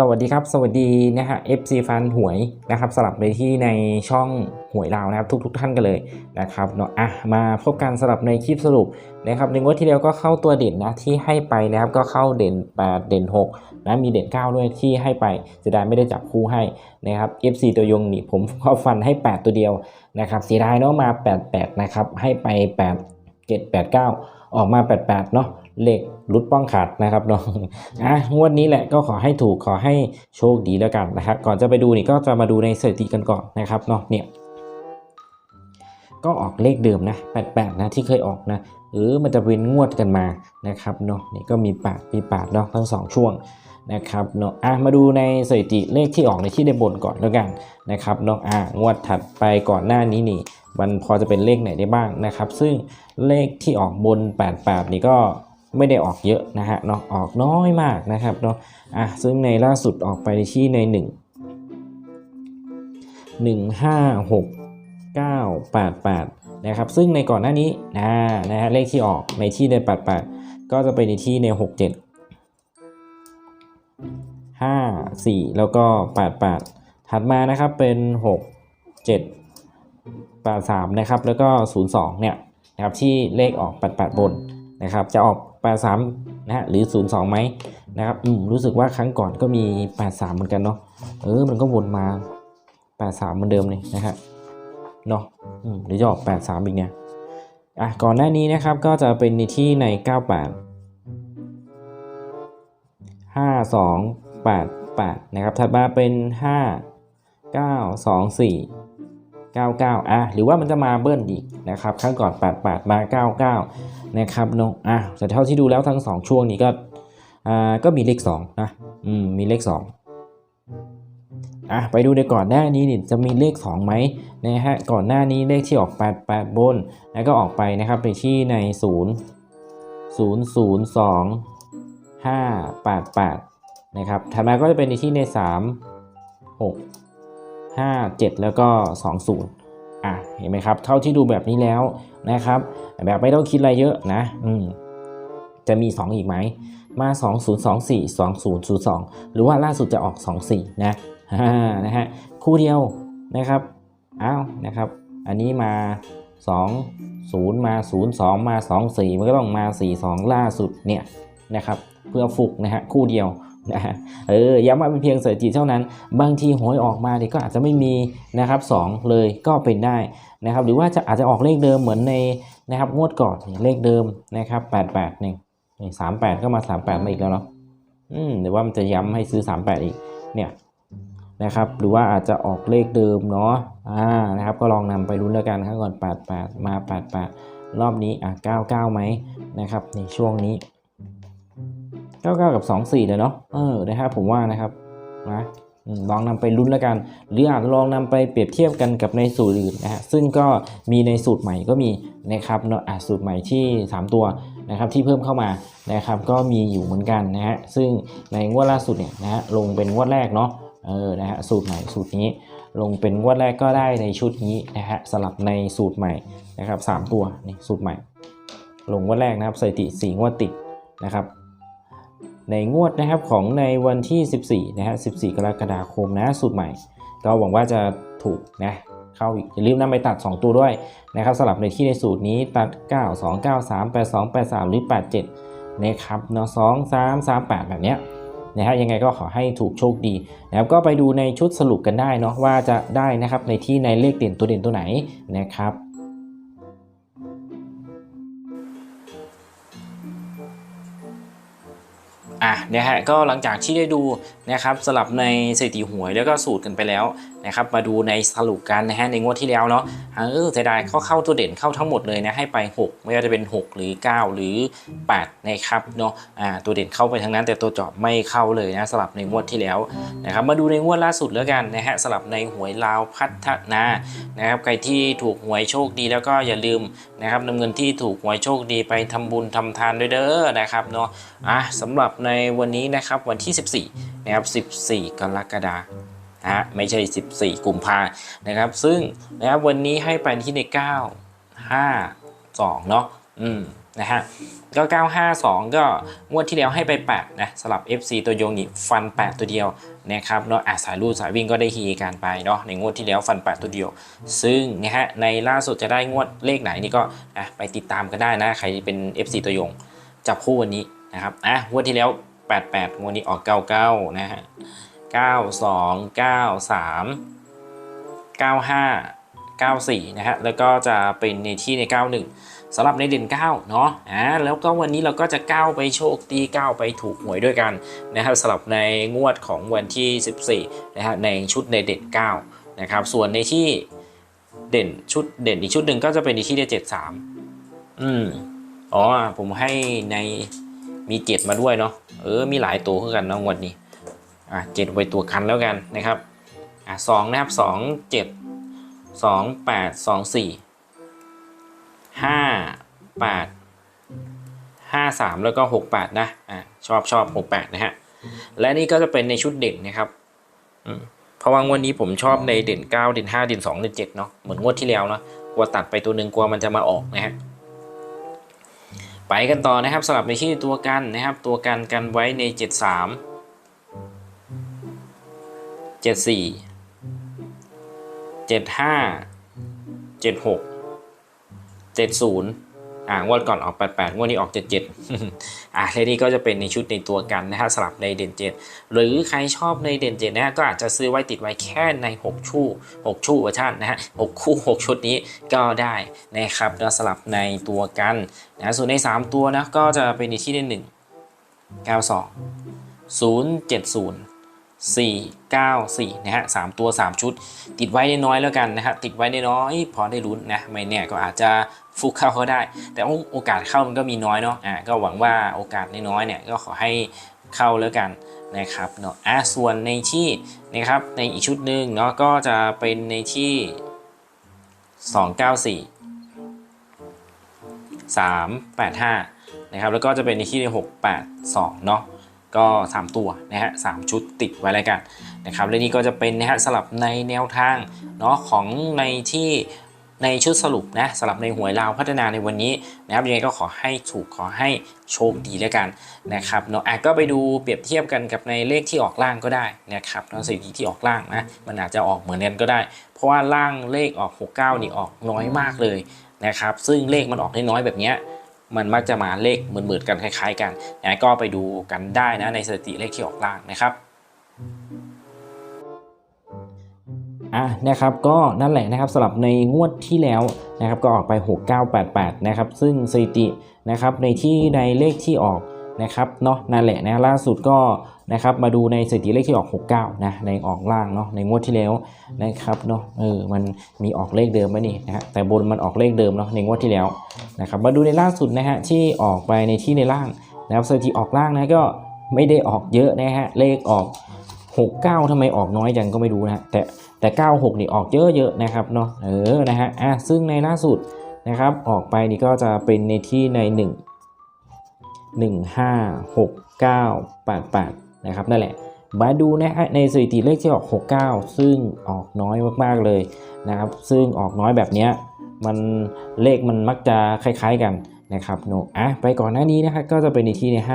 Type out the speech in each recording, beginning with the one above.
สวัสดีครับ สวัสดีนะฮะ FC ฟันหวยนะครับสลับไปที่ในช่องหวยลาวนะครับ ทุกๆทท่านกันเลยนะครับเนาะอะมาพบกันสลับในคลิปสรุปนะครับในงวดที่แล้วก็เข้าตัวเด่นนะที่ให้ไปนะครับก็เข้าเด่น 8 เด่น6นะมีเด่น 9 ด้วยที่ให้ไปเสียดายไม่ได้จับคู่ให้นะครับ FC ตัวยงนี่ผมก็ฟันให้ 8 ตัวเดียวนะครับเสียดายเนาะมา 88 นะครับให้ไป 8 7 8 9 ออกมา 88 เนาะ เลขรุดป้องขาดนะครับเนาะอะงวดนี้แหละก็ขอให้ถูกขอให้โชคดีแล้วกันนะครับ ก่อนจะไปดูนี่ก็จะมาดูในสถิติกันก่อนนะครับเนาะเนี่ยก็ออกเลขเดิมนะ 88 นะที่เคยออกนะหรือมันจะเป็นงวดกันมานะครับเนาะนี่ก็มี8มี8เนาะทั้ง 2 ช่วงนะครับเนาะอะมาดูในสถิติเลขที่ออกในที่ได้บนก่อนแล้วกันนะครับเนาะอะงวดถัดไปก่อนหน้านี้นี่มันพอจะเป็นเลขไหนได้บ้างนะครับ ซึ่งเลขที่ออกบน 88 นี่ก็ ไม่ได้ออกเยอะนะฮะเนาะออกน้อยมากนะครับเนาะอะซึ่งในล่าสุดออกไปที่ใน 1 1 5 6 9 8 8นะครับซึ่งในก่อนหน้านี้นะนะฮะเลขที่ออกในที่ใน 88 ก็จะไปในที่ใน 67 5 4 แล้วก็ 88 ถัดมานะครับเป็น 6 7 83นะครับแล้วก็ 02เนี่ยนะครับที่เลขออก 88 บน นะครับจะออก 83นะฮะหรือ 02ไหมนะครับอืมรู้สึกว่าครั้งก่อนก็มี 83 เหมือนกันเนาะเออมันก็วนมา 83 เหมือนเดิมเลยนะฮะเนาะอืมหรือจะออก 83 อีกเนี่ยอะก่อนหน้านี้นะครับก็จะเป็นในที่ใน 98 52 88 นะครับถัดมาเป็น 5 9 2 4 99 อะ หรือว่ามันจะมาเบิ้ลอีกนะครับ ครั้งก่อน 88 มา 99 นะครับเนาะอะแต่เท่าที่ดูแล้วทั้ง 2 ช่วงนี้ก็อ่าก็มีเลข2นะอืมมีเลข 2อะไปดูในก่อนหน้านี้นี่จะมีเลข2ไหมนะฮะก่อนหน้านี้เลขที่ออก 8 8 บน แล้วก็ออกไปนะครับไปที่ใน 0 0 0 2 5 8 8นะครับถัดมาก็จะเป็นในที่ใน 3 6 5 7 แล้วก็ 20 อะเห็นไหมครับ เท่าที่ดูแบบนี้แล้วนะครับ แบบไม่ต้องคิดอะไรเยอะนะ อืมจะมี 2 อีกไหม มา 2024 2002 หรือว่าล่าสุดจะออก 24 นะอ่านะฮะคู่เดียวนะครับอ้าวนะครับ อันนี้มา 2 0 มา 0 2 มา 2 4 มันก็ต้องมา 4 2 ล่าสุดเนี่ยนะครับ เพื่อฝึกนะฮะคู่เดียว นะเออย้ำว่าเป็นเพียงเสถิติเท่านั้น บางทีหวยออกมาเนี่ยก็อาจจะไม่มีนะครับ2เลยก็เป็นได้นะครับ หรือว่าจะอาจจะออกเลขเดิมเหมือนในนะครับงวดก่อนเลขเดิมนะครับ88นี่นี่38ก็มา38มาอีกแล้วเนาะอืมหรือว่ามันจะย้ำให้ซื้อ38อีกเนี่ยนะครับ หรือว่าอาจจะออกเลขเดิมเนาะอ่านะครับ ก็ลองนำไปลุ้นแล้วกันครับก่อน88มา88รอบนี้อะ99ไหมนะครับในช่วงนี้ 99กับ24เลยเนาะเออนะครับผมว่านะครับนะลองนำไปลุ้นแล้วกัน หรืออาจลองนำไปเปรียบเทียบกันกับในสูตรอื่นนะฮะซึ่งก็มีในสูตรใหม่ก็มีนะครับเนาะอะสูตรใหม่ที่ 3 ตัวนะครับที่เพิ่มเข้ามานะครับก็มีอยู่เหมือนกันนะฮะซึ่งในงวดล่าสุดเนี่ยนะฮะลงเป็นงวดแรกเนาะเออนะฮะสูตรใหม่สูตรนี้ ลงเป็นงวดแรกก็ได้ในชุดนี้นะฮะสลับในสูตรใหม่นะครับสามตัวนี่สูตรใหม่ ลงงวดแรกนะครับสถิติ4งวดติดนะครับ ในงวดนะครับของในวันที่ 14 นะฮะ 14 กรกฎาคมนะสูตรใหม่ ก็หวังว่าจะถูกนะเข้าอีกอย่าลืมนำไปตัด 2 ตัวด้วยนะครับสลับในที่ในสูตรนี้ตัด 9 2 9 3 8 2 8 3 หรือ 87 นะครับเนาะ2 3 3 8 แบบเนี้ยนะฮะยังไงก็ขอให้ถูกโชคดีนะครับก็ไปดูในชุดสรุปกันได้เนาะว่าจะได้นะครับในที่ในเลขเด่นตัวเด่นตัวไหนนะครับ อะเนี่ยฮะก็หลังจากที่ได้ดู นะครับสลับในสถิติหวยแล้วก็สูตรกันไปแล้วนะครับมาดูในสรุปกันนะฮะในงวดที่แล้วเนาะเออเสียดายเขาเข้าตัวเด่นเข้าทั้งหมดเลยนะให้ไป 6 ไม่ว่าจะเป็น 6 หรือ 9 หรือ8นะครับเนาะอ่าตัวเด่นเข้าไปทั้งนั้น แต่ตัวจอบไม่เข้าเลยนะสลับในงวดที่แล้วนะครับมาดูในงวดล่าสุดแล้วกันนะฮะสลับในหวยลาวพัฒนานะครับใครที่ถูกหวยโชคดีแล้วก็อย่าลืมนะครับนำเงินที่ถูกหวยโชคดีไปทำบุญทำทานด้วยเด้อนะครับเนาะอะสำหรับในวันนี้นะครับวันที่ 14 นะครับ 14 กรกฎาคมนะฮะไม่ใช่ 14 กุมภานะครับ ซึ่งนะครับวันนี้ให้ไปที่ใน 9 5 2 เนาะอืมนะฮะก็ 952 ก็งวดที่แล้วให้ไป 8 นะสลับ FC ตัวโยงนี่ฟัน 8 ตัวเดียวนะครับเนาะอะสายรูดสายวิ่งก็ได้ฮีกันไปเนาะในงวดที่แล้วฟัน 8 ตัวเดียว ซึ่งนะฮะในล่าสุดจะได้งวดเลขไหนนี่ก็อะไปติดตามกันได้นะ ใครเป็น FC ตัวยงจับคู่วันนี้นะครับอะงวดที่แล้ว 88งวดนี้ออก 99 นะฮะ 92 93 95 94 นะฮะ แล้วก็จะเป็นในที่ใน 91สำหรับในเด่น 9 เนาะอ่าแล้วก็วันนี้เราก็จะก้าวไปโชคดีก้าวไปถูกหวยด้วยกันนะครับสำหรับในงวดของวันที่ 14 นะฮะ ในชุดในเด่น 9 นะครับ ส่วนในที่เด่นชุดเด่นอีกชุดหนึ่งก็จะเป็นในที่ใน73 อืมอ๋อ ผมให้ใน มีเจ็ดมาด้วยเนาะเออมีหลายตัวขึ้นกันเนาะงวันนี้อะเจ็ดไว้ตัวคันแล้วกันนะครับอะสองนะครับสองเจ็ดสองแปดสองสี่ห้าแปดห้าสามแล้วก็หกแปดนะอะชอบชอบหกแปดนะฮะและนี่ก็จะเป็นในชุดเด่นนะครับเพราะว่างวดนี้ผมชอบในเด่นเก้าเด่นห้าเด่นสองเด่นเจ็ดเนาะเหมือนงวดที่แล้วเนาะกลัวตัดไปตัวหนึ่งกลัวมันจะมาออกนะฮะ ไปกันต่อนะครับสลับในที่ตัวกันนะครับ ตัวกันกันไว้ใน 73 74 75 76 70 อ่างวดก่อนออก 88งวดนี้ออก 77อะและนี่ก็จะเป็นในชุดในตัวกันนะฮะสลับในเด่น 7 หรือใครชอบในเด่น7นะฮะก็อาจจะซื้อไว้ติดไว้แค่ใน 6 ชู่ 6 ชู่เวอร์ชันนะฮะ6คู่ 6 ชุดนี้ก็ได้นะครับแล้วสลับในตัวกันนะส่วนใน 3 ตัวนะก็จะเป็นในที่ได้1 92 070 494นะฮะสามตัว 3 ชุด ติดไว้ได้น้อยแล้วกันนะครับติดไว้ได้น้อยพอได้ลุ้นนะไม่แน่ก็อาจจะฟุกเข้าก็ได้ แต่โอกาสเข้ามันก็มีน้อยเนาะอ่าก็หวังว่าโอกาสน้อยเนี่ยก็ขอให้เข้าแล้วกันนะครับเนาะอะส่วนในที่นะครับในอีกชุดหนึ่งเนาะก็จะเป็นในที่ 294 385นะครับแล้วก็จะเป็นในที่ 682เนาะ ก็ 3 ตัวนะฮะสชุดติดไว้แล้วกันนะครับและนี่ก็จะเป็นนะฮะสลับในแนวทางเนาะของในที่ในชุดสรุปนะสลับในหวยลาวพัฒนาในวันนี้นะครับยังไงก็ขอให้ถูกขอให้โชคดีแล้วกันนะครับเนาะอะก็ไปดูเปรียบเทียบกันกับในเลขที่ออกล่างก็ได้นะครับเนาะสถิติที่ออกล่างนะมันอาจจะออกเหมือนกันก็ได้ เพราะว่าล่างเลขออก 69 นี่ออกน้อยมากเลยนะครับซึ่งเลขมันออกได้น้อยแบบเนี้ย มันมักจะมาเลขเหมือนๆกันคล้าย ๆ กันนะก็ไปดูกันได้นะในสถิติเลขที่ออกล่างนะครับอะนะครับก็นั่นแหละนะครับสำหรับในงวดที่แล้วนะครับก็ออกไป 6988นะครับซึ่งสถิตินะครับในที่ในเลขที่ออกนะครับเนาะนั่นแหละนะล่าสุดก็ นะครับมาดูในสถิติเลขที่ออก 69นะในออกล่างเนาะในงวดที่แล้วนะครับเนาะเออมันมีออกเลขเดิมไหมนี่นะฮะแต่บนมันออกเลขเดิมเนาะในงวดที่แล้วนะครับมาดูในล่าสุดนะฮะที่ออกไปในที่ในล่างนะครับสถิติออกล่างนะก็ไม่ได้ออกเยอะนะฮะเลขออก 69ทำไมออกน้อยจังก็ไม่รู้นะฮะแต่แต่ 96 นี่ออกเยอะๆนะครับเนาะเออนะฮะอะซึ่งในล่าสุดนะครับออกไปนี่ก็จะเป็นในที่ใน 1 1 5 6 9 8 8 นะครับนั่นแหละมาดูนะฮะในสถิติเลขที่ออก 69 ซึ่งออกน้อยมากๆเลยนะครับซึ่งออกน้อยแบบนี้มันเลขมันมักจะคล้ายๆกันนะครับโนอะไปก่อนหน้านี้นะครับก็จะเป็นในที่ใน 5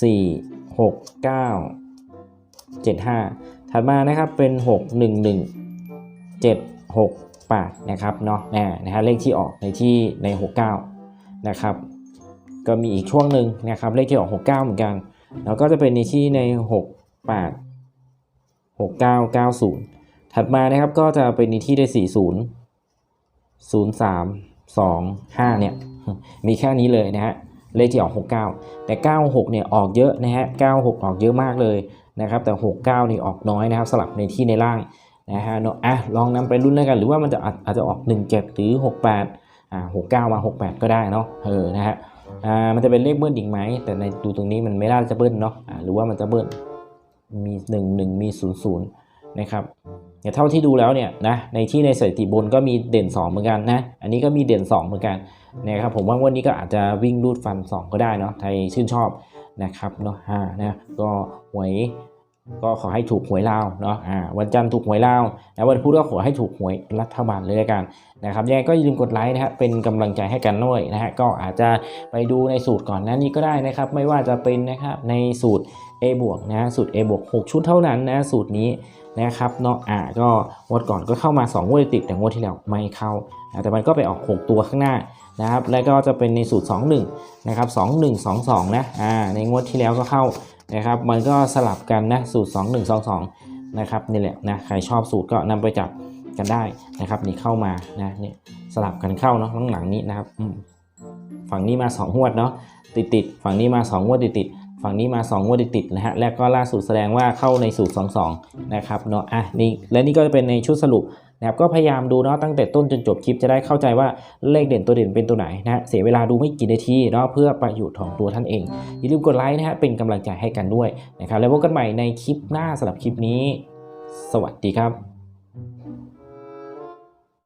4 6 9 75 ถัดมานะครับเป็น 6 1 1 7 6 8นะครับเนาะนะนะฮะเลขที่ออกในที่ใน 69 นะครับ ก็มีอีกช่วงหนึ่งนะครับเลขที่ออก 69 เหมือนกัน แล้วก็จะเป็นในที่ใน 68 6990 ถัดมานะครับก็จะเป็นในที่ได้ 40 03 25เนี่ยมีแค่นี้เลยนะฮะเลขที่ออก 69 แต่ 96 เนี่ยออกเยอะนะฮะ 96 ออกเยอะมากเลยนะครับ แต่ 69 นี่ออกน้อยนะครับสลับในที่ในล่างนะฮะเนอะอะลองนำไปรุ่นแล้วกัน หรือว่ามันจะอาจอาจจะออก 17 หรือ 68 อ่า 69 มา 68 ก็ได้เนาะ เออ นะฮะ อ่ามันจะเป็นเลขเบิ้ลอีกไหม แต่ในดูตรงนี้มันไม่น่าจะเบิ้ลเนาะอ่าหรือว่ามันจะเบิ้ลมี 1 1 มี 0 0 นะครับเนี่ยเท่าที่ดูแล้วเนี่ยนะในที่ในสถิติบนก็มีเด่น 2 เหมือนกันนะ อันนี้ก็มีเด่น 2 เหมือนกันนะครับผมว่าวันนี้ก็อาจจะวิ่งรูดฟัน 2 ก็ได้เนาะใครชื่นชอบนะครับเนาะอ่านะก็หวย ก็ขอให้ถูกหวยลาวเนาะอ่าวันจันทร์ถูกหวยลาวแล้ววันพุธก็ขอให้ถูกหวยรัฐบาลเลยละกันนะครับยังไงก็อย่าลืมกดไลค์นะฮะเป็นกำลังใจให้กันด้วยนะฮะก็อาจจะไปดูในสูตรก่อนน้านี้ก็ได้นะครับ ไม่ว่าจะเป็นนะครับในสูตร A บวกนะฮะสูตร A บวก6ชุดเท่านั้นนะสูตรนี้นะครับเนาะอ่าก็งวดก่อนก็เข้ามา2งวดติดแต่งวดที่แล้วไม่เข้าอ่าแต่มันก็ไปออก 6 ตัวข้างหน้านะครับแล้วก็จะเป็นในสูตร 2 1 นะครับ 2 1 2 2 นะอ่าในงวดที่แล้วก็เข้า นะครับมันก็สลับกันนะสูตร 2 1 2 2นะครับนี่แหละนะใครชอบสูตรก็นำไปจับกันได้นะครับนี่เข้ามานะนี่สลับกันเข้าเนาะหลังๆนี้นะครับฝั่งนี้มา2งวดเนาะติดติดฝั่งนี้มา2งวดติดติดฝั่งนี้มา2งวดติดๆนะฮะและก็ล่าสุดแสดงว่าเข้าในสูตร 22 นะครับเนาะอะนี่และนี่ก็จะเป็นในชุดสรุป นะครับก็พยายามดูเนาะตั้งแต่ต้นจนจบคลิปจะได้เข้าใจว่าเลขเด่นตัวเด่นเป็นตัวไหนนะฮะเสียเวลาดูไม่กี่นาทีเนาะเพื่อประโยชน์ของตัวท่านเอง อย่าลืมกดไลค์นะฮะเป็นกำลังใจให้กันด้วยนะครับแล้วพบกันใหม่ในคลิปหน้าสำหรับคลิปนี้ สวัสดีครับ